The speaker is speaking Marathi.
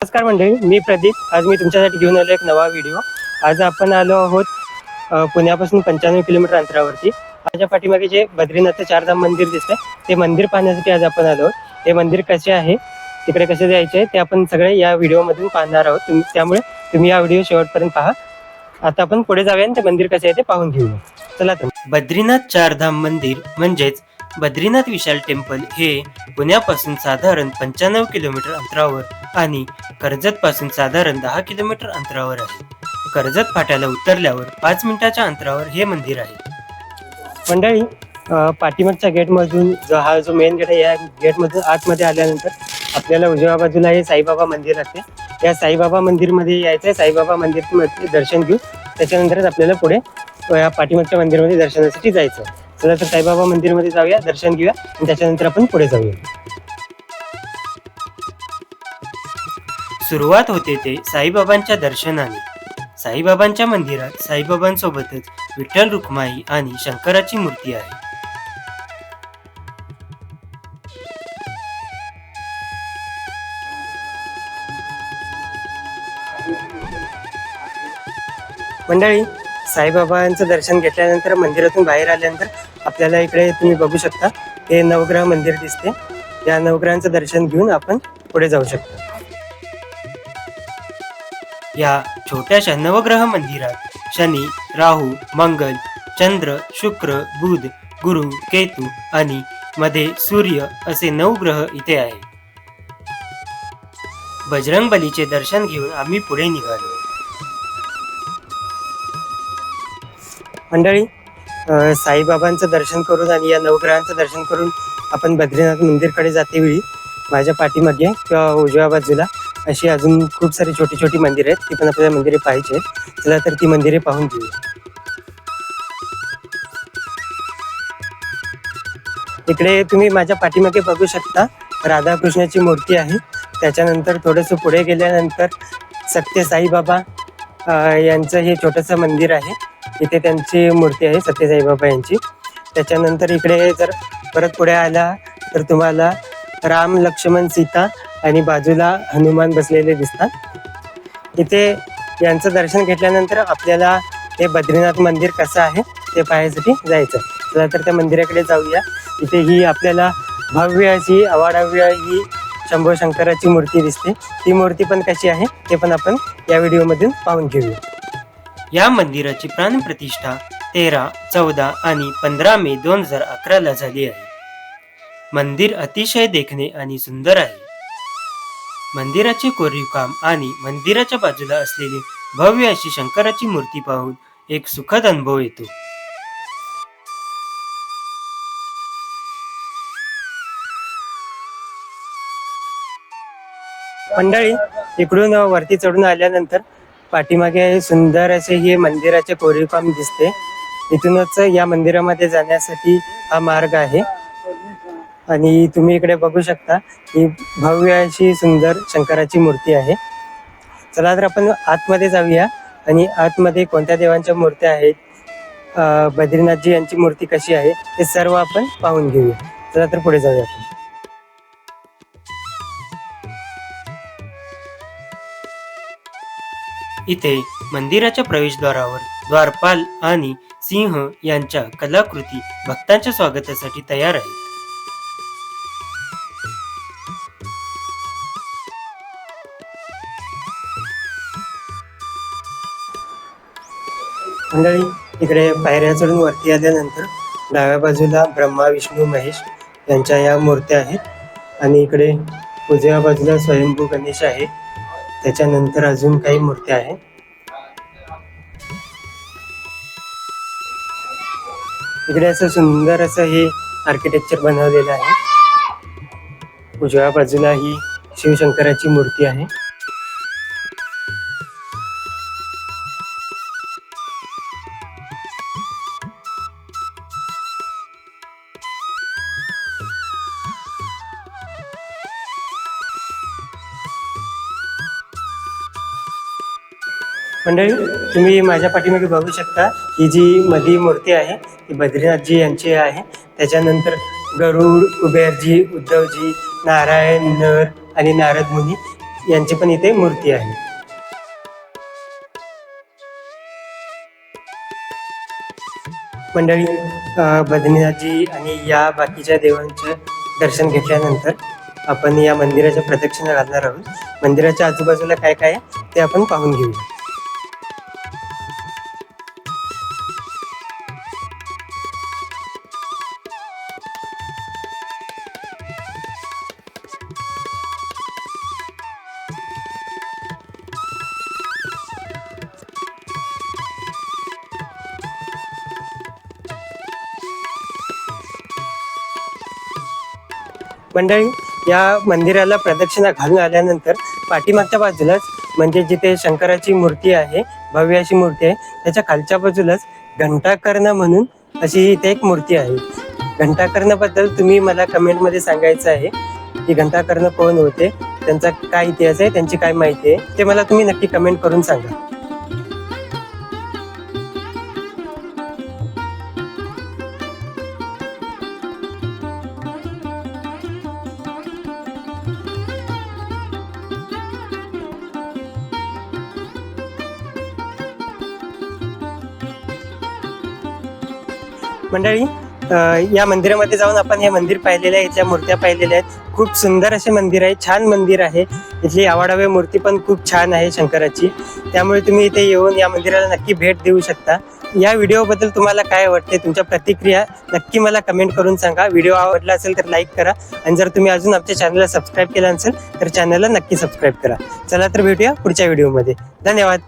नमस्कार मंडळी मी प्रदीप. आज मी तुमच्यासाठी घेऊन आलो एक नवा व्हिडिओ. आज आपण आलो आहोत पुण्यापासून पंच्याण्णव किलोमीटर अंतरावरती. माझ्या पाठीमागे जे बद्रीनाथचं चारधाम मंदिर दिसतंय ते मंदिर पाहण्यासाठी आज आपण आलो आहोत. हे मंदिर कसे आहे तिकडे कसे जायचे ते आपण सगळे या व्हिडिओमधून पाहणार आहोत. तुम्ही त्यामुळे तुम्ही या व्हिडिओ शेवटपर्यंत पहा. आता आपण पुढे जाऊया आणि ते मंदिर कसे आहे ते पाहून घेऊया. चला तर. बद्रीनाथ चारधाम मंदिर म्हणजेच बद्रीनाथ विशाल टेम्पल हे पुण्यापासून साधारण पंच्याण्णव किलोमीटर अंतरावर आणि कर्जत पासून साधारण दहा किलोमीटर अंतरावर आहे. कर्जत फाट्याला उतरल्यावर पाच मिनिटाच्या अंतरावर हे मंदिर आहे. मंडळी पाठीमागच्या गेटमधून जो हा जो मेन गेट आहे या गेटमधून आतमध्ये आल्यानंतर आपल्याला उजव्या बाजूला हे साईबाबा मंदिर असते. या साईबाबा मंदिरमध्ये यायचं आहे साईबाबा मंदिरमध्ये दर्शन घेऊ त्याच्यानंतरच आपल्याला पुढे या पाठीमागच्या मंदिरमध्ये दर्शनासाठी जायचं आहे. चला तर साईबाबा मंदिरमध्ये जाऊया दर्शन घेऊया आणि त्याच्यानंतर आपण पुढे जाऊया. सुरुवात होते ते साईबाबांच्या दर्शनाने. साईबाबांच्या मंदिरात साईबाबांसोबतच विठ्ठल रुक्माई आणि शंकराची मूर्ती आहे. मंडळी साईबाबांचं दर्शन घेतल्यानंतर मंदिरातून बाहेर आल्यानंतर आपल्याला इकडे तुम्ही बघू शकता हे नवग्रह मंदिर दिसते. या नवग्रहांचं दर्शन घेऊन आपण पुढे जाऊ शकतो. या छोट्याशा नवग्रह मंदिरात शनी राहू मंगल चंद्र शुक्र बुध गुरु केतू आणि मध्ये सूर्य असे नऊ ग्रह इथे आहे बजरंग बलीचे दर्शन घेऊन आम्ही पुढे निघालो. मंडळी साईबाबांचं दर्शन करून आणि या नवग्रहांचं दर्शन करून आपण बद्रीनाथ मंदिरकडे जाते वेळी माझ्या पाठीमागे किंवा उजव्या बाजूला अशी अजून खूप सारी छोटी छोटी मंदिरं आहेत. ती पण आपल्याला मंदिरे पाहिजे. चला तर ती मंदिरे पाहून घेऊया इकडे तुम्ही माझ्या पाठीमागे बघू शकता राधाकृष्णाची मूर्ती आहे. त्याच्यानंतर थोडंसं पुढे गेल्यानंतर सत्य साईबाबा यांचं हे छोटंसं मंदिर आहे. इथे त्यांची मूर्ती आहे सत्य साईबाबा यांची. त्याच्यानंतर इकडे जर परत पुढे आला तर तुम्हाला राम लक्ष्मण सीता आणि बाजूला हनुमान बसलेले दिसतात. इथे यांचं दर्शन घेतल्यानंतर आपल्याला हे बद्रीनाथ मंदिर कसं आहे ते पाहण्यासाठी जायचं. चला तर त्या मंदिराकडे जाऊया. इथे ही आपल्याला भव्य अशी अवाढव्य ही शंभू शंकराची मूर्ती दिसते. ती मूर्ती पण कशी आहे ते पण आपण या व्हिडिओमधून पाहून घेऊया. या मंदिराची प्राणप्रतिष्ठा तेरा चौदा आणि पंधरा मे दोन हजार अकराला झाली आहे. मंदिर अतिशय देखणे आणि सुंदर आहे. मंदिराचे कोरीव काम आणि मंदिराच्या बाजूला असलेली भव्य अशी शंकराची मूर्ती पाहून एक सुखद अनुभव येतो. मंडळी इकडून वरती चढून आल्यानंतर पाठीमागे सुंदर असे हे मंदिराचे कोरीव काम दिसते. इथूनच या मंदिरामध्ये जाण्यासाठी हा मार्ग आहे. आणि तुम्ही इकडे बघू शकता ही भव्य अशी सुंदर शंकराची मूर्ती आहे. चला तर आपण आतमध्ये जाऊया. आणि आतमध्ये कोणत्या देवांच्या मूर्त्या आहेत? बद्रीनाथजी यांची मूर्ती कशी आहे? ते सर्व आपण पाहून घेऊया. चला तर पुढे जाऊया आपण. इथे मंदिराच्या प्रवेशद्वारावर द्वारपाल आणि सिंह यांच्या कलाकृती भक्तांच्या स्वागतासाठी तयार आहे मंडळी इकडे पायऱ्या चढून वरती आल्यानंतर डाव्या बाजूला ब्रह्मा विष्णू महेश यांच्या या मूर्त्या आहेत. आणि इकडे उजव्या बाजूला स्वयंभू गणेश आहे. त्याच्यानंतर अजून काही मूर्त्या आहेत. इकडे असं सुंदर असं हे आर्किटेक्चर बनवलेलं आहे. उजव्या बाजूला ही शिवशंकराची मूर्ती आहे. मंडळी तुम्ही माझ्या पाठीमागे बघू शकता ही जी मधी मूर्ती आहे ती बद्रीनाथजी यांची आहे. त्याच्यानंतर गरुड कुबेरजी उद्धवजी नारायण नर आणि नारद मुनी यांची पण इथे मूर्ती आहे. मंडळी बद्रीनाथजी आणि या बाकीच्या देवांचं दर्शन घेतल्यानंतर आपण या मंदिराच्या प्रदक्षिणा घालणार आहोत. मंदिराच्या आजूबाजूला काय काय आहे ते आपण पाहून घेऊया. मंडळी या मंदिराला प्रदक्षिणा घालून आल्यानंतर पाठीमागच्या बाजूलाच म्हणजे जिथे शंकराची मूर्ती आहे भव्य अशी मूर्ती आहे त्याच्या खालच्या बाजूलाच घंटाकर्ण म्हणून अशी इथे एक मूर्ती आहे. घंटाकर्णबद्दल तुम्ही मला कमेंटमध्ये सांगायचं आहे की घंटाकर्ण कोण होते त्यांचा काय इतिहास आहे त्यांची काय माहिती आहे ते मला तुम्ही नक्की कमेंट करून सांगा. मंडळी या मंदिरामध्ये जाऊन आपण हे मंदिर पाहिलेलं आहे इथल्या मूर्त्या पाहिलेल्या आहेत. खूप सुंदर असे मंदिर आहे छान मंदिर आहे. इथली आवाडावे मूर्ती पण खूप छान आहे शंकराची. त्यामुळे तुम्ही इथे येऊन या मंदिराला नक्की भेट देऊ शकता. या व्हिडिओबद्दल तुम्हाला काय वाटते तुमच्या प्रतिक्रिया नक्की मला कमेंट करून सांगा. व्हिडिओ आवडला असेल तर लाईक करा. आणि जर तुम्ही अजून आमच्या चॅनलला सबस्क्राईब केला नसेल तर चॅनलला नक्की सबस्क्राईब करा. चला तर भेटूया पुढच्या व्हिडिओमध्ये. धन्यवाद.